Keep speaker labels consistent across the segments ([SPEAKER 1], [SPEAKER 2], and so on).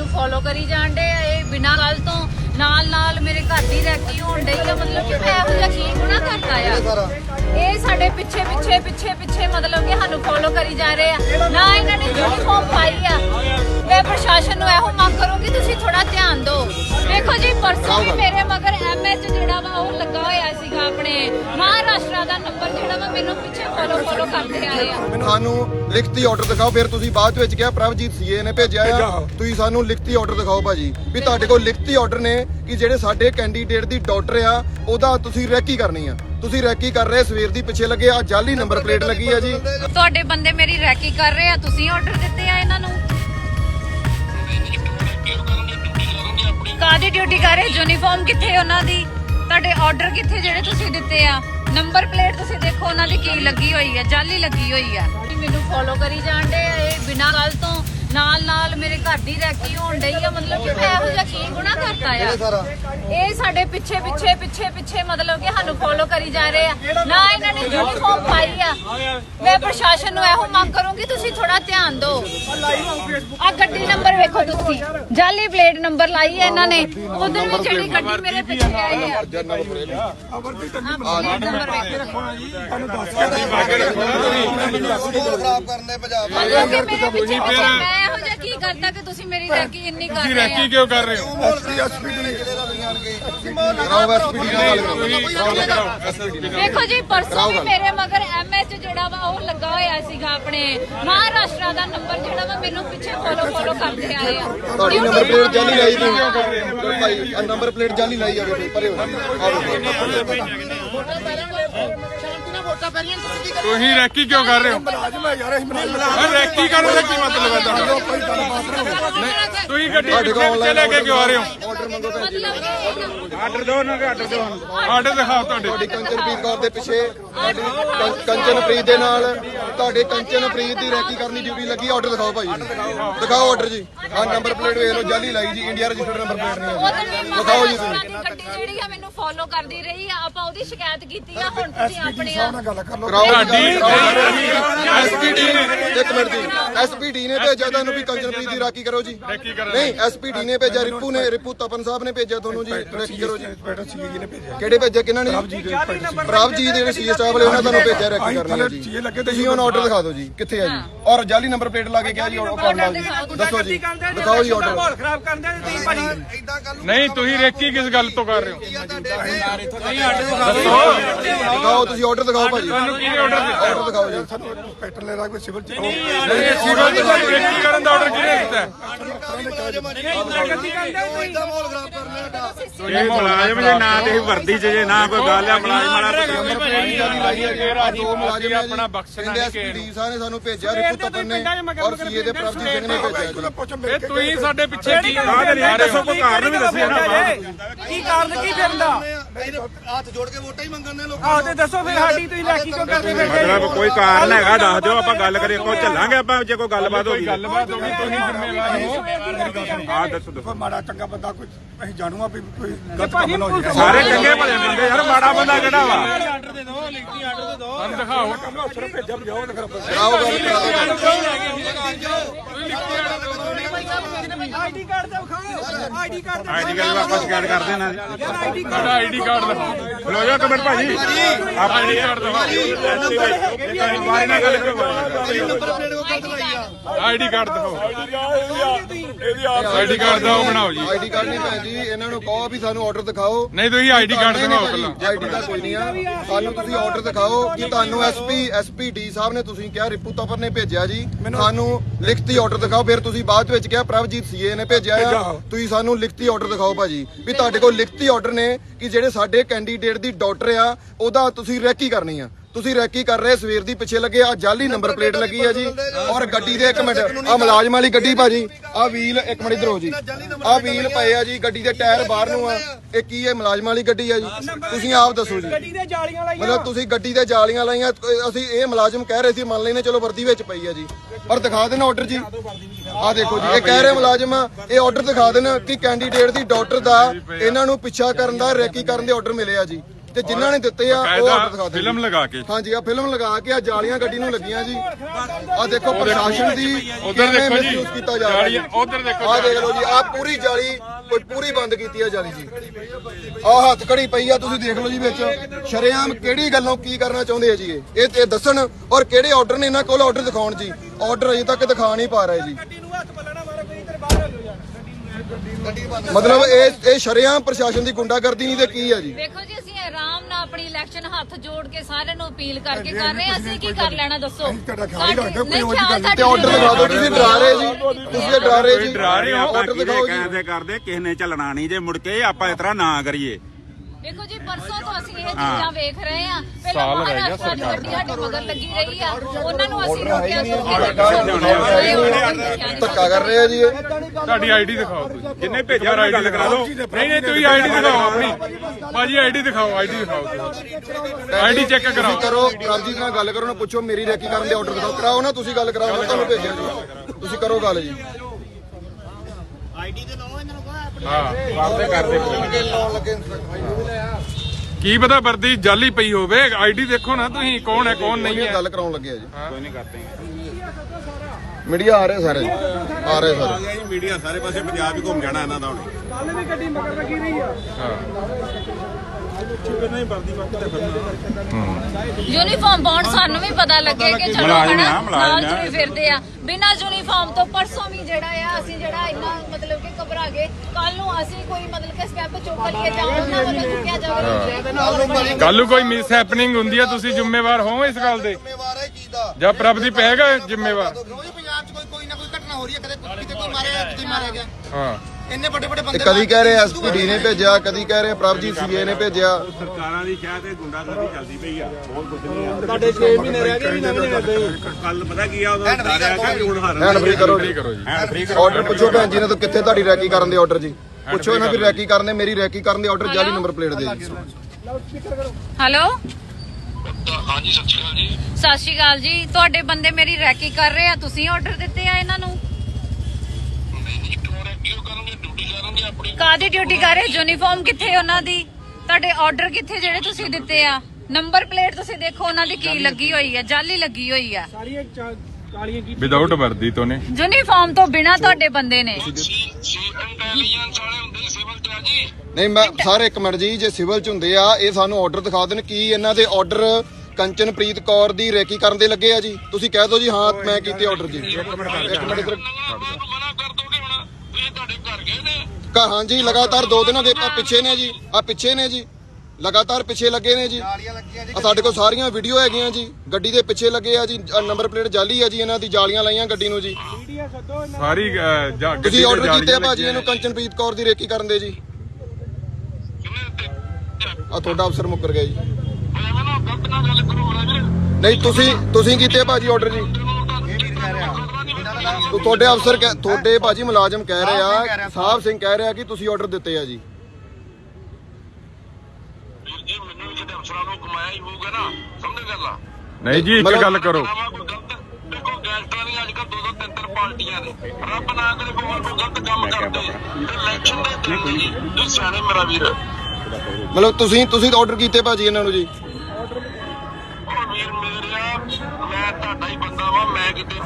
[SPEAKER 1] ਮੈਨੂੰ ਫੋਲੋ ਕਰੀ ਜਾਂਦੇ ਆ ਇਹ ਬਿਨਾਂ ਗੱਲ ਤੋਂ ਨਾਲ ਨਾਲ ਮੇਰੇ ਘਰ ਦੀ ਰੈਕੀ ਹੋਣ ਡਈ ਆ ਮਤਲਬ ਕਿ ਮੈਂ ਇਹੋ ਜਿਹਾ ਕੀ ਗੁਨਾਹ ਕਰਤਾ ਆ। ਇਹ ਸਾਡੇ ਪਿੱਛੇ ਪਿੱਛੇ ਪਿੱਛੇ ਪਿੱਛੇ ਮਤਲਬ ਕਿ ਸਾਨੂੰ ਫੋਲੋ ਕਰੀ ਜਾ ਰਹੇ ਆ। ਨਾ ਇਹਨਾਂ ਨੇ ਯੂਨੀਫਾਰਮ ਪਾਈ ਆ। ਮੈਂ ਪ੍ਰਸ਼ਾਸਨ ਨੂੰ ਇਹੋ ਮੰਗ ਕਰੂੰਗੀ ਤੁਸੀਂ ਥੋੜਾ ਧਿਆਨ ਦਿਓ। ਵੇਖੋ ਜੀ ਪਰਸੋਂ ਵੀ ਮੇਰੇ ਮਗਰ ਐਮਐਚ ਜਿਹੜਾ ਵਾ ਉਹ ਲੱਗਾ ਹੋਇਆ ਸੀਗਾ ਆਪਣੇ ਮਹਾਰਾਸ਼ਟਰ ਦਾ ਨੰਬਰ ਜਿਹੜਾ ਵਾ ਮੈਨੂੰ ਫੋਲੋ ਫੋਲੋ ਕਰਦੇ ਆਏ ਆ।
[SPEAKER 2] ਸਾਨੂੰ ਲਿਖਤੀ ਆਰਡਰ ਦਿਖਾਓ ਫਿਰ ਤੁਸੀਂ ਬਾਅਦ ਵਿੱਚ ਕਿਹਾ ਪ੍ਰਭਜੀਤ ਸੀਏ ਨੇ ਭੇਜਿਆ ਆ। ਤੁਸੀਂ ਸਾਨੂੰ ਲਿਖਤੀ ਆਰਡਰ ਦਿਖਾਓ ਭਾਜੀ ਵੀ ਤੁਹਾਡੇ ਕੋਲ ਲਿਖਤੀ ਆਰਡਰ ਨੇ ਕਿ ਜਿਹੜੇ ਸਾਡੇ ਕੈਂਡੀਡੇਟ ਦੀ ਡਾਕਟਰ ਆ ਉਹਦਾ ਤੁਸੀਂ ਰੈਕੀ ਕਰਨੀ ਆ। ਤੁਸੀਂ ਰੈਕੀ ਕਰ ਰਹੇ ਸਵੇਰ ਦੀ ਪਿੱਛੇ ਲੱਗੇ ਆ ਜਾਲੀ ਨੰਬਰ ਪਲੇਟ ਲੱਗੀ ਆ ਜੀ।
[SPEAKER 1] ਤੁਹਾਡੇ ਬੰਦੇ ਮੇਰੀ ਰੈਕੀ ਕਰ ਰਹੇ ਆ ਤੁਸੀਂ ਆਰਡਰ ਦਿੱਤੇ ਆ ਇਹਨਾਂ ਨੂੰ। ਕਾਦੀ ਡਿਊਟੀ ਕਰ ਰਹੇ? ਯੂਨੀਫਾਰਮ ਕਿੱਥੇ ਉਹਨਾਂ ਦੀ? ਤੁਹਾਡੇ ਆਰਡਰ ਕਿੱਥੇ ਜਿਹੜੇ ਤੁਸੀਂ ਦਿੱਤੇ ਆ? ਨੰਬਰ ਪਲੇਟ ਤੁਸੀਂ ਦੇਖੋ, ਉਹਨਾਂ ਦੀ ਕੀ ਲੱਗੀ ਹੋਈ ਆ ਜਾਲੀ ਲੱਗੀ ਹੋਈ ਆ ਮੈਨੂੰ ਫੋਲੋ ਕਰੀ ਜਾਂਦੇ ਆ, ਇਹ ਬਿਨਾਂ ਗੱਲ ਤੋਂ ਨਾਲ ਨਾਲ ਮੇਰੇ ਘਰ ਦੀ ਰੈਕੀ ਹੋਣ ਡਈ ਆ, ਮਤਲਬ ਕਿ ਮੈਂ ਇਹੋ ਜਿਹਾ ਕਰਤਾ ਆ। ਇਹ ਸਾਡੇ ਪਿੱਛੇ ਪਿੱਛੇ ਪਿੱਛੇ ਪਿੱਛੇ ਮਤਲਬ ਕਿ ਸਾਨੂੰ ਫੋਲੋ ਕਰੀ ਜਾ ਰਹੇ ਆ। ਨਾ ਇਹਨਾਂ ਨੇ ਯੂਨੀਫਾਰਮ ਪਾਈ ਆ। ਮੈਂ ਪ੍ਰਸ਼ਾਸਨ ਨੂੰ ਇਹੋ ਮੰਗ ਕਰੂੰਗੀ ਤੁਸੀਂ ਥੋੜਾ ਧਿਆਨ ਦਿਓ। ਆ ਗੱਡੀ ਨੰਬਰ ਵੇਖੋ ਤੁਸੀਂ। ਜਾਲੀ ਪਲੇਟ ਨੰਬਰ ਲਾਈ ਹੈ ਇਹਨਾਂ ਨੇ। ਉਧਰ ਵੀ ਜਿਹੜੀ ਗੱਡੀ ਮੇਰੇ ਪਿੱਛੇ ਆਈ ਹੈ ਆ ਮਤਲਬ ਕਿ ਮੇਰੇ ਪਿੱਛੇ ਪਿੱਛੇ ਮੈਂ ਕੀ ਕਰਦਾ ਕਿ ਤੁਸੀਂ ਮੇਰੀ ਰੈਕੀ ਇੰਨੀ ਕਰ
[SPEAKER 3] ਤੁਸੀਂ
[SPEAKER 1] ਰਹੇ
[SPEAKER 3] ਰੈਕੀ
[SPEAKER 1] ਆ
[SPEAKER 3] ਕਿਉਂ ਕਰ ਰਹੇ ਹੋ?
[SPEAKER 2] ਕਰਾਓ ਨਾਲ।
[SPEAKER 1] ਵੇਖੋ ਜੀ ਪਰਸੋਂ ਵੀ ਮੇਰੇ ਮਗਰ ਐਮਐਚ ਜਿਹੜਾ ਵਾ ਉਹ ਲੱਗਾ ਹੋਇਆ ਸੀਗਾ ਆਪਣੇ ਮਹਾਰਾਸ਼ਟਰ ਦਾ ਨੰਬਰ ਜਿਹੜਾ ਵਾ ਮੈਨੂੰ ਪਿੱਛੇ ਫੋਲੋ ਫੋਲੋ ਕਰਦੇ ਆਏ ਆ।
[SPEAKER 2] ਤੁਹਾਡੀ ਨੰਬਰ ਪਲੇਟ ਜਾਲੀ ਲਾਈ ਤੁਸੀਂ। ਭਾਈ ਆ ਨੰਬਰ ਪਲੇਟ ਜਾਲੀ ਲਾਈ ਜਾਵੇ ਤੁਸੀਂ ਪਰੇ ਹੋ
[SPEAKER 3] ਤੁਸੀਂ ਰੈਕੀ ਕਿਉਂ ਕਰ ਰਹੇ ਹੋ? ਰੈਕੀ ਕਰਨ ਦਾ ਕੀ ਮਤਲਬ ਹੈ ਤੁਹਾਡਾ? ਨਹੀਂ ਤੁਸੀਂ ਗੱਡੀ ਪਿੱਛੇ ਲੈ ਕੇ ਕਿਉਂ ਆ ਰਹੇ ਹੋ?
[SPEAKER 2] ਮੰਗੋ ਭੈਣ ਜੀ
[SPEAKER 1] ਮਤਲਬ
[SPEAKER 3] ਆਰਡਰ ਦਿਓ ਨਾ ਆਰਡਰ ਦਿਓ ਆਰਡਰ ਦਿਖਾਓ ਤੁਹਾਡੇ।
[SPEAKER 2] ਤੁਹਾਡੀ ਕੰਚਨਪ੍ਰੀਤ ਕੌਰ ਦੇ ਪਿੱਛੇ ਤੁਹਾਡੀ ਕੰ- ਕੰਚਨਪ੍ਰੀਤ ਦੇ ਨਾਲ ਤੁਹਾਡੇ ਕੰਚਨਪ੍ਰੀਤ ਦੀ ਰੈਕੀ ਕਰਨੀ ਡਿਊਟੀ ਲੱਗੀ ਆਰਡਰ ਦਿਖਾਓ ਭਾਈ। ਜੀ ਦਿਖਾਓ ਆਰਡਰ ਜੀ। ਆ ਨੰਬਰ ਪਲੇਟ ਵੇਖ ਲਓ ਜਾਲੀ ਲਾਈ ਜੀ ਇੰਡੀਆ ਰਜਿਸਟਰਡ ਨੰਬਰ ਪਲੇਟ ਨਹੀਂ
[SPEAKER 1] ਉਧਰ
[SPEAKER 2] ਹੈ
[SPEAKER 1] ਵੀ
[SPEAKER 2] ਦਿਖਾਓ ਜੀ
[SPEAKER 1] ਮਹਾਰਾਸ਼ਟਰ
[SPEAKER 2] ਤੁਸੀਂ।
[SPEAKER 1] ਦੀ ਗੱਡੀ ਜਿਹੜੀ ਆ ਮੈਨੂੰ ਫੋਲੋ ਕਰਦੀ ਰਹੀ ਆ ਆਪਾਂ ਉਹਦੀ ਸ਼ਿਕਾਇਤ ਕੀਤੀ ਆ ਹੁਣ ਤੁਸੀਂ ਆਪਣੇ ਆ
[SPEAKER 2] ਕਰਾਓ
[SPEAKER 3] ਤੁਹਾਡੀ
[SPEAKER 2] ਐਸਪੀਡੀ ਨੇ ਇੱਕ ਮਿੰਟ ਜੀ। ਐਸਪੀਡੀ ਨੇ ਭੇਜਿਆ ਤੁਹਾਨੂੰ ਵੀ ਕੰਚਨਪ੍ਰੀਤ ਦੀ ਰਾਖੀ ਕਰੋ ਜੀ। ਨਹੀਂ ਐਸਪੀਡੀ ਨੇ ਭੇਜਿਆ ਰਿਪੂ ਨੇ ਰਿਪੂ ਤਪਨ ਸਾਹਿਬ ਨੇ ਭੇਜਿਆ ਤੁਹਾਨੂੰ ਜੀ ਰਾਖੀ ਕਰੋ ਜੀ। ਕਿਹੜੇ ਭੇਜਿਆ ਕਿਹਨਾਂ ਨੇ? ਪ੍ਰਭ ਜੀ ਦੇ ਜਿਹੜੇ ਸੀਏ ਸਟਾਫ ਵਾਲੇ ਉਹਨਾਂ ਤੁਹਾਨੂੰ ਭੇਜਿਆ ਰਾਖੀ ਕਰਨੀ ਜੀ। ਤੁਸੀਂ ਹੁਣ ਆਰਡਰ ਦਿਖਾ ਦਿਓ ਜੀ ਕਿੱਥੇ ਆ ਜੀ? ਔਰ ਜਾਲੀ ਨੰਬਰ ਪਲੇਟ ਲਾ ਕੇ ਕਿਹਾ ਜੀ ਉਹ ਕੰਮ ਨਾਲ ਜੀ ਦੱਸੋ ਜੀ ਦਿਖਾਓ ਜੀ ਆਰਡਰ
[SPEAKER 4] ਮਾਹੌਲ ਖਰਾਬ ਕਰਨ ਦੇ ਤੁਸੀਂ ਭਾਜੀ।
[SPEAKER 3] ਨਹੀਂ ਤੁਸੀਂ ਰੈਕੀ ਕਿਸ ਗੱਲ ਤੋਂ ਕਰ ਰਹੇ ਹੋ?
[SPEAKER 2] ਦਿਖਾਓ ਤੁਸੀਂ ਆਰਡਰ ਦਿਖਾਓ ਭਾਜੀ।
[SPEAKER 3] ਤੁਹਾਨੂੰ ਕਿਹਨੇ ਆਰਡਰ ਦਿੱਤਾ?
[SPEAKER 2] ਆਰਡਰ ਦਿਖਾਓ ਜੀ।
[SPEAKER 3] ਨਹੀਂ ਸਿਵਲ ਦੀ ਰੈਕੀ ਕਰਨ ਦਾ ਆਰਡਰ ਕਿਹਨੇ ਦਿੱਤਾ?
[SPEAKER 5] ਇਹ ਮੁਲਾਜ਼ਮ ਜੇ ਨਾ ਤੇ ਵਰਦੀ ਚ ਜੇ ਨਾ ਕੋਈ ਗੱਲ ਆ ਮੁਲਾਜ਼ਮ ਵਾਲਾ
[SPEAKER 2] ਦੋ ਮੁਲਾਜ਼ਮ
[SPEAKER 3] ਆਪਣਾ ਬਖਸ਼ਣਾ ਨਹੀਂ ਕਿਸੇ ਨੂੰ।
[SPEAKER 2] ਐਸਪੀਡੀ ਸਾਹਿਬ ਨੇ ਸਾਨੂੰ ਭੇਜਿਆ ਰਿਪੂ ਤਪਨ ਨੇ ਔਰ ਸੀਏ ਦੇ ਪ੍ਰਭਜੀਤ ਸਿੰਘ ਨੇ ਭੇਜਿਆ ਜੀ
[SPEAKER 3] ਇਹ ਤੁਸੀਂ ਸਾਡੇ ਪਿੱਛੇ ਕੀ
[SPEAKER 5] ਆਹ ਨਹੀਂ ਦੱਸੋ ਕੋਈ ਕਾਰਨ ਵੀ ਦੱਸਿਆ ਨਾ
[SPEAKER 4] ਕੀ ਕਾਰਨ ਕੀ ਫਿਰਨ ਦਾ?
[SPEAKER 2] ਹੱਥ ਜੋੜ ਕੇ ਵੋਟਾਂ ਹੀ ਮੰਗਣ ਨੇ ਲੋਕ
[SPEAKER 4] ਆਹ ਤੇ ਦੱਸੋ ਫਿਰ ਸਾਡੀ ਤੁਸੀਂ ਲੈਕੀ ਕਿਉਂ ਕਰਦੇ ਫਿਰਦੇ?
[SPEAKER 5] ਮਤਲਬ ਕੋਈ ਕਾਰਨ ਹੈਗਾ ਦੱਸ ਦਿਓ ਆਪਾਂ ਗੱਲ ਕਰੀਏ ਕੋ ਚੱਲਾਂਗੇ ਆਪਾਂ ਜੇ ਕੋਈ ਗੱਲਬਾਤ ਹੋ ਗਈ
[SPEAKER 3] ਗੱਲਬਾਤ ਹੋ ਗਈ ਤੁਸੀਂ ਜ਼ਿੰਮੇਵਾਰ ਹੋ।
[SPEAKER 5] ਹਾਂ ਦੱਸੋ ਦੱਸੋ।
[SPEAKER 6] ਮਾੜਾ ਚੰਗਾ ਬੰਦਾ ਕੋਈ ਅਸੀਂ ਜਾਣੂਗਾ ਵੀ ਕੋਈ
[SPEAKER 5] ਸਾਰੇ ਚੰਗੇ ਭਲੇ ਬੰਦੇ ਯਾਰ ਮਾੜਾ ਬੰਦਾ ਕਿਹੜਾ ਵਾ?
[SPEAKER 3] ਸਾਨੂੰ ਦਿਖਾਓ।
[SPEAKER 2] ਕਰਾਓ ਗੱਲ ਕਰਾਓ
[SPEAKER 4] ਆਈਡੀ ਕਾਰਡ ਤਾਂ ਵਿਖਾਓ ਆਈਡੀ ਕਾਰਡ
[SPEAKER 5] ਆਈਡੀ ਆਪਾਂ ਸ਼ਿਕਾਇਤ ਕਰਦੇ ਨਾ
[SPEAKER 3] ਤੁਹਾਡਾ ਆਈਡੀ ਕਾਰਡ ਦਿਖਾਓ
[SPEAKER 5] ਖਲੋ ਜਾ ਕਮੈਂਟ ਭਾਜੀ ਆਪਾਂ
[SPEAKER 3] ਆਈਡੀ ਕਾਰਡ
[SPEAKER 5] ਨਾਲ ਗੱਲ ਕਿਉਂ
[SPEAKER 3] ਆਈਡੀ ਕਾਰਡ ਦਿਖਾਓ ਆਈਡੀ ਕਾਰਡ ਦਾ ਉਹ ਬਣਾਓ ਜੀ
[SPEAKER 2] ਆਈਡੀ ਕਾਰਡ ਨਹੀਂ ਭੈਣ ਜੀ ਇਹਨਾਂ ਨੂੰ ਕਹੋ ਵੀ ਸਾਨੂੰ ਆਰਡਰ ਦਿਖਾਓ
[SPEAKER 3] ਨਹੀਂ ਤੁਸੀਂ ਆਈਡੀ ਕਾਰਡ ਦਿਖਾਓ ਪਹਿਲਾਂ
[SPEAKER 2] ਆਈਡੀ ਦਾ ਕੋਈ ਨਹੀਂ ਆ ਸਾਨੂੰ ਤੁਸੀਂ ਆਰਡਰ ਦਿਖਾਓ ਕਿ ਤੁਹਾਨੂੰ ਐਸਪੀ ਐਸਪੀਡੀ ਸਾਹਿਬ ਨੇ ਤੁਸੀਂ ਕਿਹਾ ਰਿਪੂ ਤਪਰ ਨੇ ਭੇਜਿਆ ਜੀ ਸਾਨੂੰ ਲਿਖਤੀ ਆਰਡਰ ਦਿਖਾਓ ਫਿਰ ਤੁਸੀਂ ਬਾਅਦ ਵਿੱਚ ਕਿਹਾ ਪ੍ਰਭਜੀਤ ਸੀਏ ਨੇ ਭੇਜਿਆ ਆ ਤੁਸੀਂ ਸਾਨੂੰ ਲਿਖਤੀ ਆਰਡਰ ਦਿਖਾਓ ਭਾਜੀ ਵੀ ਤੁਹਾਡੇ ਕੋਲ ਲਿਖਤੀ ਆਰਡਰ ਨੇ ਕਿ ਜਿਹੜੇ ਸਾਡੇ ਕੈਂਡੀਡੇਟ ਦੀ ਡਾਕਟਰ ਆ ਉਹਦਾ ਤੁਸੀਂ ਰੈਕੀ ਕਰਨੀ ਆ। ਤੁਸੀਂ ਰੈਕੀ ਕਰ ਰਹੇ ਸਵੇਰ ਦੀ ਪਿੱਛੇ ਲੱਗੇ ਆ ਜਾਲੀ ਨੰਬਰ ਪਲੇਟ ਲੱਗੀ ਆ ਜੀ। ਔਰ ਗੱਡੀ ਦੇ ਇੱਕ ਮਿੰਟ ਆ ਮੁਲਾਜ਼ਮ ਵਾਲੀ ਗੱਡੀ ਭਾਜੀ ਆ ਵੀਲ ਇੱਕ ਮਿੰਟ ਇਧਰ ਹੋ ਜੀ। ਆ। ਵੀਲ ਪਏ ਆ ਜੀ ਗੱਡੀ ਦੇ ਟਾਇਰ ਬਾਹਰ ਨੂੰ ਆ। ਇਹ ਕੀ ਹੈ ਮੁਲਾਜ਼ਮ ਵਾਲੀ ਗੱਡੀ ਆ ਜੀ? ਤੁਸੀਂ ਆਪ ਦੱਸੋ ਜੀ।
[SPEAKER 4] ਗੱਡੀ ਦੇ ਜਾਲੀਆਂ ਲਾਈਆਂ।
[SPEAKER 2] ਮਤਲਬ ਤੁਸੀਂ ਗੱਡੀ ਤੇ ਜਾਲੀਆਂ ਲਾਈਆਂ ਅਸੀਂ ਇਹ ਮੁਲਾਜ਼ਮ ਕਹਿ ਰਹੇ ਸੀ ਮੰਨ ਲੈਨੇ ਚਲੋ ਵਰਦੀ ਵਿੱਚ ਪਈ ਆ ਜੀ। ਪਰ ਦਿਖਾ ਦੇਣਾ ਆਰਡਰ ਜੀ। ਆ ਦੇਖੋ ਜੀ ਇਹ ਕਹਿ ਰਹੇ ਮੁਲਾਜ਼ਮ ਇਹ ਆਰਡਰ ਦਿਖਾ ਦੇਣ ਕਿ ਕੈਂਡੀਡੇਟ ਦੀ ਡਾਕਟਰ ਦਾ ਇਹਨਾਂ ਨੂੰ ਪਿੱਛਾ ਕਰਨ ਦਾ ਰੈਕੀ ਕਰਨ ਦੇ ਆਰਡਰ ਮਿਲੇ ਆ ਜੀ। ਤੇ ਜਿਨ੍ਹਾਂ ਨੇ ਦਿੱਤੇ ਆ ਉਹ ਆਰਡਰ ਦਿਖਾ ਦਿਓ
[SPEAKER 5] ਫਿਲਮ ਲਗਾ ਕੇ।
[SPEAKER 2] ਹਾਂਜੀ ਆ ਫਿਲਮ ਲਗਾ ਕੇ ਆ ਜਾਲੀਆਂ ਗੱਡੀ ਨੂੰ ਲੱਗੀਆਂ ਜੀ। ਆ ਦੇਖੋ ਪ੍ਰਸ਼ਾਸਨ ਦੀ
[SPEAKER 5] ਉਧਰ ਦੇਖੋ ਜੀ
[SPEAKER 2] ਕੀਤਾ ਜਾ ਰਿਹਾ
[SPEAKER 5] ਜਾਲੀਆਂ ਉਧਰ ਦੇਖੋ
[SPEAKER 2] ਆ ਦੇਖ ਲਓ ਜੀ ਆ ਪੂਰੀ ਜਾਲੀ ਕੋਈ ਪੂਰੀ ਬੰਦ ਕੀਤੀ ਆ ਜਾਲੀ ਜੀ। ਆ ਹੱਥ ਕੜੀ ਪਈ ਆ ਤੁਸੀਂ ਦੇਖ ਲਓ ਜੀ ਵਿੱਚ। ਸ਼ਰੇਆਮ ਕਿਹੜੀ ਗੱਲੋਂ ਕੀ ਕਰਨਾ ਚਾਹੁੰਦੇ ਆ ਜੀ ਇਹ? ਇਹ ਦੱਸਣ ਔਰ ਕਿਹੜੇ ਆਰਡਰ ਨੇ ਇਹਨਾਂ ਕੋਲ ਆਰਡਰ ਦਿਖਾਉਣ ਜੀ? ਆਰਡਰ ਅਜੇ ਤੱਕ ਦਿਖਾ ਨਹੀਂ ਪਾ ਰਹੇ ਜੀ
[SPEAKER 4] ਗੱਡੀ ਨੂੰ ਹੱਥ ਪੱਲਣਾ ਮਾਰੋ ਕੋਈ ਇੱਧਰ ਬਾਹਰ ਹੋ ਜਾ
[SPEAKER 2] ਮਤਲਬ ਇਹ ਇਹ ਸ਼ਰੇਆਮ ਪ੍ਰਸ਼ਾਸਨ ਦੀ ਗੁੰਡਾਗਰਦੀ ਨਹੀਂ ਤੇ ਕੀ ਆ ਜੀ?
[SPEAKER 1] ਦੇਖੋ ਜੀ ਅਸੀਂ ਆਰਾਮ ਨਾਲ ਆਪਣੀ ਇਲੈਕਸ਼ਨ ਹੱਥ ਜੋੜ ਕੇ ਸਾਰਿਆਂ ਨੂੰ ਅਪੀਲ ਕਰਕੇ ਕਰ ਰਹੇ ਹਾਂ। ਅਸੀਂ ਕੀ ਕਰ ਲੈਣਾ ਦੱਸੋ?
[SPEAKER 6] ਤੁਹਾਡਾ ਖਿਆਲ ਹੀ ਰੱਖਦੇ ਕੋਈ
[SPEAKER 1] ਨਹੀਂ,
[SPEAKER 6] ਉਹ ਜਿਹੀ ਗੱਲ
[SPEAKER 1] ਖਿਆਲ
[SPEAKER 2] ਤੇ ਆਰਡਰ ਦਿਖਾ ਦਿਓ ਤੁਸੀਂ ਡਰਾ ਰਹੇ ਜੀ। ਤੁਸੀਂ ਡਰਾ ਰਹੇ ਜੀ।
[SPEAKER 5] ਡਰਾ ਰਹੇ ਹੋ
[SPEAKER 2] ਆਰਡਰ ਦਿਖਾਓ ਜੀ।
[SPEAKER 5] ਕਹਿੰਦੇ ਕਰਦੇ ਕਿਸੇ ਨੇ ਚੱਲਣਾ ਨਹੀਂ ਜੇ ਮੁੜ ਕੇ ਆਪਾਂ ਇਸ ਤਰ੍ਹਾਂ ਨਾ ਕਰੀਏ।
[SPEAKER 1] ਦੇਖੋ ਜੀ ਪਰਸੋਂ ਤੋਂ ਅਸੀਂ ਇਹ ਚੀਜ਼ਾਂ ਵੇਖ ਰਹੇ ਹਾਂ। ਪਹਿਲਾਂ ਮਹਾਰਾਸ਼ਟਰ ਦੀ ਗੱਡੀ ਸਾਡੇ ਮਗਰ ਲੱਗੀ ਰਹੀ ਆ। ਉਹਨਾਂ ਨੂੰ ਅਸੀਂ ਰੋਕਿਆ ਸੀ
[SPEAKER 2] ਧੱਕਾ ਕਰ ਰਹੇ ਆ ਜੀ ਇਹ।
[SPEAKER 3] ਤੁਹਾਡੀ ਆਈਡੀ ਦਿਖਾਓ ਤੁਸੀਂ।
[SPEAKER 5] ਜਿੰਨੇ ਭੇਜਿਆ ਰਾਈਡ ਗੱਲ ਕਰਾ ਦਿਓ।
[SPEAKER 3] ਨਹੀਂ ਨਹੀਂ ਤੁਸੀਂ ਆਈਡੀ ਦਿਖਾਓ ਆਪਣੀ। ਭਾਜੀ ਆਈਡੀ ਦਿਖਾਓ ਆਈਡੀ ਦਿਖਾਓ ਆਈਡੀ ਚੈੱਕ ਕਰਾਓ।
[SPEAKER 2] ਕਰੋ ਪ੍ਰਭਜੀਤ ਨਾਲ ਗੱਲ ਕਰੋ ਨਾ ਪੁੱਛੋ ਮੇਰੀ ਰੈਕੀ ਕਰਨ ਦੇ ਆਰਡਰ ਦਿਖਾਓ। ਕਰਾਓ ਨਾ ਤੁਸੀਂ ਗੱਲ ਕਰਾਓ ਮੈਂ ਤੁਹਾਨੂੰ ਭੇਜਿਆ ਜੀ। ਤੁਸੀਂ ਕਰੋ ਗੱਲ ਜੀ।
[SPEAKER 3] ਹਾਂ ਕਰਦੇ ਕਰਦੇ
[SPEAKER 2] ਲਾਉਣ ਲੱਗੇ
[SPEAKER 3] ਕੀ ਪਤਾ ਵਰਦੀ ਜਾਲੀ ਪਈ ਹੋਵੇ ਆਈਡੀ ਦੇਖੋ ਨਾ ਤੁਸੀਂ ਕੌਣ ਹੈ ਕੌਣ ਨਹੀਂ ਹੈ।
[SPEAKER 2] ਗੱਲ ਕਰਾਉਣ ਲੱਗੇ ਆ ਜੀ। ਕੋਈ ਨਹੀਂ ਕਰਦੇ ਮੀਡੀਆ ਆ ਰਹੇ ਸਾਰੇ। ਆ ਰਹੇ ਸਾਰੇ।
[SPEAKER 5] ਮੀਡੀਆ ਸਾਰੇ ਪਾਸੇ ਪੰਜਾਬ ਹੀ ਘੁੰਮ ਜਾਣਾ ਇਹਨਾਂ ਦਾ ਹੁਣ।
[SPEAKER 4] ਕੱਲ ਵੀ ਗੱਡੀ ਮਗਰ ਲੱਗੀ ਰਹੀ ਆ।
[SPEAKER 1] ਯੂਨੀਫਾਰਮ ਪਾਉਣ ਸਾਨੂੰ ਵੀ ਪਤਾ ਲੱਗੇ ਕਿ ਚਲੋ
[SPEAKER 5] ਆ,
[SPEAKER 1] ਨਾਲ
[SPEAKER 5] ਆ।
[SPEAKER 1] ਤੁਰੇ ਫਿਰਦੇ ਆ। ਬਿਨਾਂ ਯੂਨੀਫਾਰਮ ਤੋਂ ਪਰਸੋਂ ਵੀ ਜਿਹੜਾ ਆ ਅਸੀਂ ਜਿਹੜਾ ਇੰਨਾ ਮਤਲਬ ਕਿ ਘਬਰਾ ਗਏ। ਕੱਲ ਨੂੰ ਅਸੀਂ ਕੋਈ ਮਤਲਬ ਕਿ ਸਟੈਪ ਚੁੱਕ ਲਈਏ ਜਾਂ ਉਹਨਾਂ ਵੱਲੋਂ ਚੁੱਕਿਆ ਜਾਵੇ।
[SPEAKER 3] ਕੱਲ ਨੂੰ ਕੋਈ ਮਿਸ ਹੈਪਨਿੰਗ ਹੁੰਦੀ ਹੈ ਤੁਸੀਂ ਜ਼ਿੰਮੇਵਾਰ ਹੋ ਇਸ ਗੱਲ ਦੇ?
[SPEAKER 2] ਜ਼ਿੰਮੇਵਾਰ ਹੈ ਚੀਜ਼ ਦਾ।
[SPEAKER 3] ਜਾਂ ਪ੍ਰਭਦੀਪ ਹੈਗਾ ਜ਼ਿੰਮੇਵਾਰ?
[SPEAKER 2] ਹੋ ਰਹੀ ਹੈ ਕਦੇ ਕਿਤੇ ਕੋਈ ਮਾਰਿਆ ਕਿਤੇ ਮਾਰਿਆ ਗਿਆ।
[SPEAKER 3] ਹਾਂ।
[SPEAKER 2] ਇੰਨੇ ਵੱਡੇ ਵੱਡੇ ਬੰਦੇ ਕਦੀ ਕਹਿ ਰਹੇ ਐਸਪੀਡੀ ਨੇ ਭੇਜਿਆ ਕਦੀ ਕਹਿ ਰਹੇ ਪ੍ਰਭਜੀਤ ਸੀਏ ਨੇ ਭੇਜਿਆ।
[SPEAKER 5] ਸਰਕਾਰਾਂ ਦੀ ਸ਼ਾਇਦ ਇਹ ਗੁੰਡਾਗਰਦੀ ਚੱਲਦੀ ਪਈ ਆ ਬਹੁਤ ਕੁਝ ਨਹੀਂ ਆ।
[SPEAKER 6] ਤੁਹਾਡੇ 6 ਮਹੀਨੇ ਰਹਿ ਗਏ ਵੀ ਨਵੇਂ
[SPEAKER 5] ਕੱਲ ਪਤਾ ਕੀ ਆ ਉਦੋਂ ਡਰਿਆ ਕਿ ਹੁਣ ਹਾਰਨ
[SPEAKER 2] ਹੈਂਡ ਫ੍ਰੀ ਕਰੋ ਜੀ।
[SPEAKER 3] ਕਰੋ। ਜੀ
[SPEAKER 5] ਹੈਂਡ ਫ੍ਰੀ
[SPEAKER 2] ਆਰਡਰ ਪੁੱਛੋ ਭੈਣ ਜੀ ਨੇ ਤਾਂ ਕਿੱਥੇ ਤੁਹਾਡੀ ਰੈਕੀ ਕਰਨ ਦੇ ਆਰਡਰ ਜੀ? ਪੁੱਛੋ ਇਹਨਾਂ ਵੀ ਰੈਕੀ ਕਰਨ ਦੇ ਮੇਰੀ ਰੈਕੀ ਕਰਨ ਦੇ ਆਰਡਰ ਜਾਲੀ ਨੰਬਰ ਪਲੇਟ ਦੇ ਜੀ।
[SPEAKER 1] ਹੈਲੋ
[SPEAKER 7] ਹਾਂਜੀ ਸਤਿ ਸ਼੍ਰੀ ਅਕਾਲ ਜੀ।
[SPEAKER 1] ਸਤਿ ਸ਼੍ਰੀ ਅਕਾਲ ਜੀ। ਤੁਹਾਡੇ ਬੰਦੇ ਮੇਰੀ ਰੈਕੀ ਕਰ ਰਹੇ ਆ ਤੁਸੀਂ ਆਰਡਰ ਦਿੱਤੇ ਆ ਇਹਨਾਂ ਨੂੰ
[SPEAKER 7] ਨਹੀਂ ਟੋਰੇ ਕਿਉਂ ਕਰੋਗੇ ਆਪਣੀ
[SPEAKER 1] ਕਾਦੀ ਡਿਊਟੀ ਕਰ ਰਹੇ? ਯੂਨੀਫਾਰਮ ਕਿੱਥੇ ਉਹਨਾਂ ਦੀ? ਤੁਹਾਡੇ ਆਰਡਰ ਕਿੱਥੇ ਜਿਹੜੇ ਤੁਸੀਂ ਦਿੱਤੇ ਆ? ਨੰਬਰ ਪਲੇਟ ਤੁਸੀਂ ਦੇਖੋ ਉਹਨਾਂ ਦੀ ਕੀ ਲੱਗੀ ਹੋਈ ਆ ਜਾਲੀ ਲੱਗੀ ਹੋਈ ਆ।
[SPEAKER 4] ਸਾਰੀਆਂ ਚਾ- ਕਾਲੀਆਂ ਕੀ
[SPEAKER 3] ਵਿਦਆਊਟ ਵਰਦੀ ਤੋਂ ਨੇ।
[SPEAKER 1] ਯੂਨੀਫਾਰਮ ਤੋਂ ਬਿਨਾ ਤੁਹਾਡੇ ਬੰਦੇ ਨੇ।
[SPEAKER 7] ਸੀ ਸੀ ਇੰਟੈਲੀਜੈਂਸ ਵਾਲੇ ਹੁੰਦੇ ਸਿਵਲ ਚ ਆ ਜੀ।
[SPEAKER 2] ਨਹੀਂ ਮੈਂ ਸਾਰੇ ਇੱਕ ਮਿੰਟ ਜੀ ਜੇ ਸਿਵਲ ਚ ਹੁੰਦੇ ਆ ਇਹ ਸਾਨੂੰ ਆਰਡਰ ਦਿਖਾ ਦੇਣ ਕੀ ਇਹਨਾਂ ਦੇ ਆਰਡਰ ਕੰਚਨਪ੍ਰੀਤ ਕੌਰ ਦੀ ਰੈਕੀ ਕਰਨ ਦੇ ਲੱਗੇ ਆ ਜੀ। ਤੁਸੀਂ ਕਹਿ ਦਿਓ ਜੀ ਹਾਂ ਮੈਂ ਕੀਤੇ ਆਰਡਰ ਜੀ। ਇੱਕ ਮਿੰਟ ਇੱਕ ਮਿੰਟ ਇੱਧਰ
[SPEAKER 7] ਮੈਨੂੰ ਮਨਾ ਕਰ ਦੋਗੇ ਹੁਣ ਇਹ ਤੁਹਾਡੇ ਘਰ ਗਏ ਨੇ
[SPEAKER 2] ਕਾ ਹਾਂਜੀ ਲਗਾਤਾਰ ਦੋ ਦਿਨ ਆ ਪਿੱਛੇ ਨੇ ਜੀ ਆ ਪਿੱਛੇ ਨੇ ਜੀ ਲਗਾਤਾਰ ਪਿੱਛੇ ਲੱਗੇ ਨੇ ਜੀ। ਆ ਸਾਡੇ ਕੋਲ ਸਾਰੀਆਂ ਵੀਡੀਓ ਹੈਗੀਆਂ ਜੀ ਗੱਡੀ ਦੇ ਪਿੱਛੇ ਲੱਗੇ ਆ ਜੀ ਨੰਬਰ ਪਲੇਟ ਜਾਲੀ ਆ ਜੀ ਇਹਨਾਂ ਦੀ ਜਾਲੀਆਂ ਲਾਈਆਂ ਗੱਡੀ ਨੂੰ ਜੀ।
[SPEAKER 3] ਸਾਰੀ
[SPEAKER 2] ਤੁਸੀਂ ਆਰਡਰ ਕੀਤੇ ਆ ਭਾਜੀ ਇਹਨੂੰ ਕੰਚਨਪ੍ਰੀਤ ਕੌਰ ਦੀ ਰੇਕੀ ਕਰਨ ਦੇ ਜੀ। ਆ ਤੁਹਾਡਾ ਅਫਸਰ ਮੁੱਕਰ ਗਿਆ ਜੀ।
[SPEAKER 7] ਮੈਂ ਨਾ ਗਲਤ ਨਾ ਗੱਲ ਕਰੋ ਹੋਣਾ ਵੀਰੇ
[SPEAKER 2] ਨਹੀਂ ਤੁਸੀਂ ਤੁਸੀਂ ਕੀਤੇ ਆ ਭਾਜੀ ਆਰਡਰ ਜੀ? ਤੁਹਾਡੇ ਅਫਸਰ ਕਹਿ- ਤੁਹਾਡੇ ਭਾਜੀ ਮੁਲਾਜ਼ਮ ਕਹਿ ਰਹੇ ਆ ਸਾਹਿਬ ਸਿੰਘ ਕਹਿ ਰਿਹਾ ਕਿ ਤੁਸੀਂ ਆਰਡਰ ਦਿੱਤੇ ਆ ਜੀ।
[SPEAKER 7] ਵੀਰ ਜੀ ਮੈਨੂੰ ਵੀ ਕਿਤੇ ਅਫਸਰਾਂ ਨੂੰ ਕਮਾਇਆ ਹੀ ਹੋਊਗਾ ਨਾ ਸਮਝ ਗੱਲ ਆ?
[SPEAKER 3] ਨਹੀਂ ਜੀ ਇੱਕ ਗੱਲ ਕਰੋ।
[SPEAKER 7] ਆਵਾ ਕੋਈ ਗਲਤ ਦੇਖੋ ਗੈਂਗਸਟਰਾਂ ਦੀਆਂ ਅੱਜ ਕੱਲ ਦੋ ਦੋ ਤਿੰਨ ਤਿੰਨ ਪਾਰਟੀਆਂ ਨੇ। ਰੱਬ ਨਾ ਕਰੇ ਕੋਈ ਹੋਰ ਕੋਈ ਗਲਤ ਕੰਮ ਕਰਦੇ। ਤੇ ਇਲੈਕਸ਼ਨ ਦੇ ਦਿਨ ਜੀ ਤੁਸੀਂ ਸਿਆਣੇ ਮੇਰਾ ਵੀਰ।
[SPEAKER 2] ਮਤਲਬ ਤੁਸੀਂ ਤੁਸੀਂ ਆਰਡਰ ਕੀਤੇ ਭਾਜੀ ਇਹਨਾਂ ਨੂੰ ਜੀ?
[SPEAKER 7] ਉਹ ਵੀਰ ਮੇਰਿਆ ਮੈਂ ਤੁਹਾਡਾ ਹੀ ਬੰਦਾ ਵਾਂ ਮੈਂ ਕਿਤੇ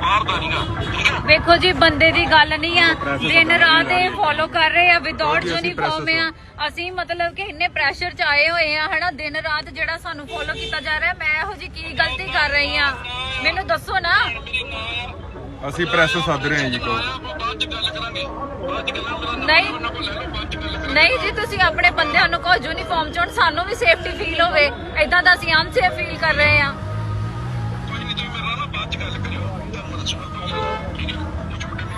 [SPEAKER 7] ਬਾਹਰ ਦਾ ਨਹੀਂਗਾ ਠੀਕ ਹੈ
[SPEAKER 1] ਵੇਖੋ ਜੀ ਬੰਦੇ ਦੀ ਗੱਲ ਨਹੀਂ ਆ। ਦਿਨ ਰਾਤ ਇਹ ਫੋਲੋ ਕਰ ਰਹੇ ਆ ਵਿਦਆਊਟ ਯੂਨੀਫਾਰਮ ਆ। ਅਸੀਂ ਮਤਲਬ ਕਿ ਇੰਨੇ ਪ੍ਰੈਸ਼ਰ ਚ ਆਏ ਹੋਏ ਆ ਹਨਾ? ਦਿਨ ਰਾਤ ਜਿਹੜਾ ਸਾਨੂੰ ਫੋਲੋ ਕੀਤਾ ਜਾ ਰਿਹਾ ਮੈਂ ਇਹੋ ਜੀ ਕੀ ਗਲਤੀ ਕਰ ਰਹੀ ਆ? ਮੈਨੂੰ ਦੱਸੋ ਨਾ।
[SPEAKER 3] ਅਸੀਂ ਪ੍ਰੈਸ ਸੱਦ ਰਹੇ ਹਾਂ ਜੀ ਕੋ
[SPEAKER 7] ਬਾਅਦ ਚ ਗੱਲ ਕਰਾਂਗੇ ਬਾਅਦ ਚ ਗੱਲਾਂ ਮੇਰਾ
[SPEAKER 1] ਨਹੀਂ ਨਹੀਂ ਜੀ ਤੁਸੀਂ ਆਪਣੇ ਬੰਦਿਆਂ ਨੂੰ ਕਹੋ ਯੂਨੀਫਾਰਮ ਚ ਸਾਨੂੰ ਵੀ ਸੇਫਟੀ ਫੀਲ ਹੋਵੇ। ਐਦਾਂ ਦਾ ਅਸੀਂ ਅਨਸੇਫ ਫੀਲ ਕਰ ਰਹੇ ਆ।
[SPEAKER 7] ਕੋਈ ਨਹੀਂ ਤੁਸੀਂ ਮੇਰੇ ਨਾਲ ਨਾ ਬਾਅਦ ਚ ਗੱਲ ਕਰਿਓ ਤੁਹਾਨੂੰ ਦੱਸਣਾ ਠੀਕ ਹੈ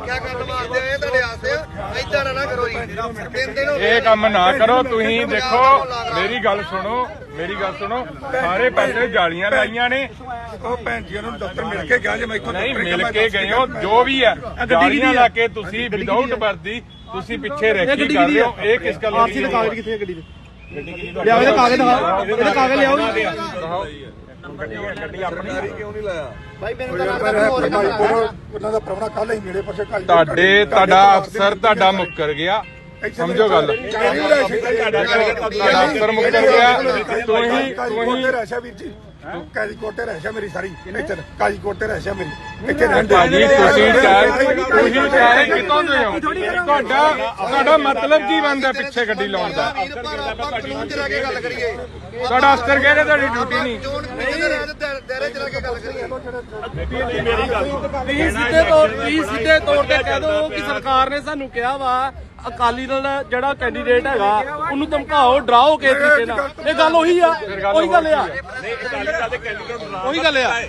[SPEAKER 2] ਰੱਖਿਆ ਕਰਨ ਵਾਸਤੇ ਇਹ ਤੁਹਾਡੇ ਆਸਤੇ ਇਦਾਂ ਨਾ ਕਰੋ ਜੀ। ਤਿੰਨ ਦਿਨ
[SPEAKER 3] ਇਹ ਕੰਮ ਨਾ ਕਰੋ ਤੁਸੀਂ ਦੇਖੋ ਮੇਰੀ ਗੱਲ ਸੁਣੋ ਮੇਰੀ ਗੱਲ ਸੁਣੋ ਸਾਰੇ ਪਾਸੇ ਜਾਲੀਆਂ ਲਾਈਆਂ ਨੇ।
[SPEAKER 6] ਉਹ ਭੈਣ ਜੀ ਨੂੰ ਦਫ਼ਤਰ ਮਿਲ ਕੇ ਗਿਆ ਜੇ ਮੈਂ ਇੱਥੋਂ
[SPEAKER 3] ਨਹੀਂ ਮਿਲ ਕੇ ਗਏ ਹੋ ਜੋ ਵੀ ਹੈ ਜਾਲੀਆਂ ਲਾ ਕੇ ਤੁਸੀਂ ਵਿਦਆਊਟ ਵਰਦੀ ਤੁਸੀਂ ਪਿੱਛੇ ਰੈਕੀ ਕਰ ਰਹੇ ਹੋ ਇਹ ਕਿਸ ਗੱਲ ਦੀ
[SPEAKER 6] ਕਾਗਜ਼ ਕਿੱਥੇ ਹੈ ਗੱਡੀ ਦੇ।
[SPEAKER 4] ਲਿਆਓ ਇਹਦੇ ਕਾਗਜ਼ ਦਿਖਾਓ ਇਹਦੇ ਕਾਗਜ਼ ਲਿਆਓ
[SPEAKER 6] ਉਹਨਾਂ ਦਾ ਪ੍ਰਵਣਾ ਕੱਲ ਹੀ ਨੇੜੇ ਪਾਸੇ ਕਾਲੀ
[SPEAKER 3] ਤੁਹਾਡੇ ਤੁਹਾਡਾ ਅਫਸਰ ਤੁਹਾਡਾ ਮੁੱਕਰ ਗਿਆ। ਸਮਝੋ ਗੱਲ। ਅਫਸਰ ਮੁੱਕਰ ਗਿਆ ਤੁਸੀਂ
[SPEAKER 6] ਕੋਟੇ
[SPEAKER 3] ਤੁਸੀਂ
[SPEAKER 6] ਰਹਿਸ਼ਾ ਵੀਰ ਜੀ। ਕਾਜੀ ਕੋਟੇ ਰਹਿਸ਼ਾ ਮੇਰੀ ਸਾਰੀ। ਇੱਥੇ ਕਾਜੀ ਕੋਟੇ ਰਹਿਸ਼ਾ ਮੇਰੀ। ਇੱਥੇ ਰਹਿੰਦੇ
[SPEAKER 3] ਭਾਜੀ ਤੁਸੀਂ ਚਾਹ ਤੁਸੀਂ ਚਾਹ ਕਿਤੋਂ ਦੇ ਹੋ? ਤੁਹਾਡਾ ਤੁਹਾਡਾ ਮਤਲਬ ਕੀ ਬਣਦਾ ਪਿੱਛੇ ਗੱਡੀ ਲਾਉਣ ਦਾ? ਤੁਹਾਡਾ ਅਫਸਰ ਕਹਿੰਦੇ ਤੁਹਾਡੀ ਡਿਊਟੀ ਨਹੀਂ?
[SPEAKER 4] ਤੁਸੀਂ ਸਿੱਧੇ ਤੌਰ ਤੁਸੀਂ ਸਿੱਧੇ ਤੌਰ ਤੇ ਕਹਿ ਦੋ ਕਿ ਸਰਕਾਰ ਨੇ ਸਾਨੂੰ ਕਿਹਾ ਵਾ ਅਕਾਲੀ ਦਲ ਦਾ ਜਿਹੜਾ ਕੈਂਡੀਡੇਟ ਹੈਗਾ ਉਹਨੂੰ ਧਮਕਾਓ ਡਰਾਓ ਕਿਸੇ ਤਰੀਕੇ ਨਾਲ। ਇਹ ਗੱਲ ਉਹੀ ਆ ਉਹੀ ਗੱਲ ਆ। ਉਹੀ ਗੱਲ ਆ।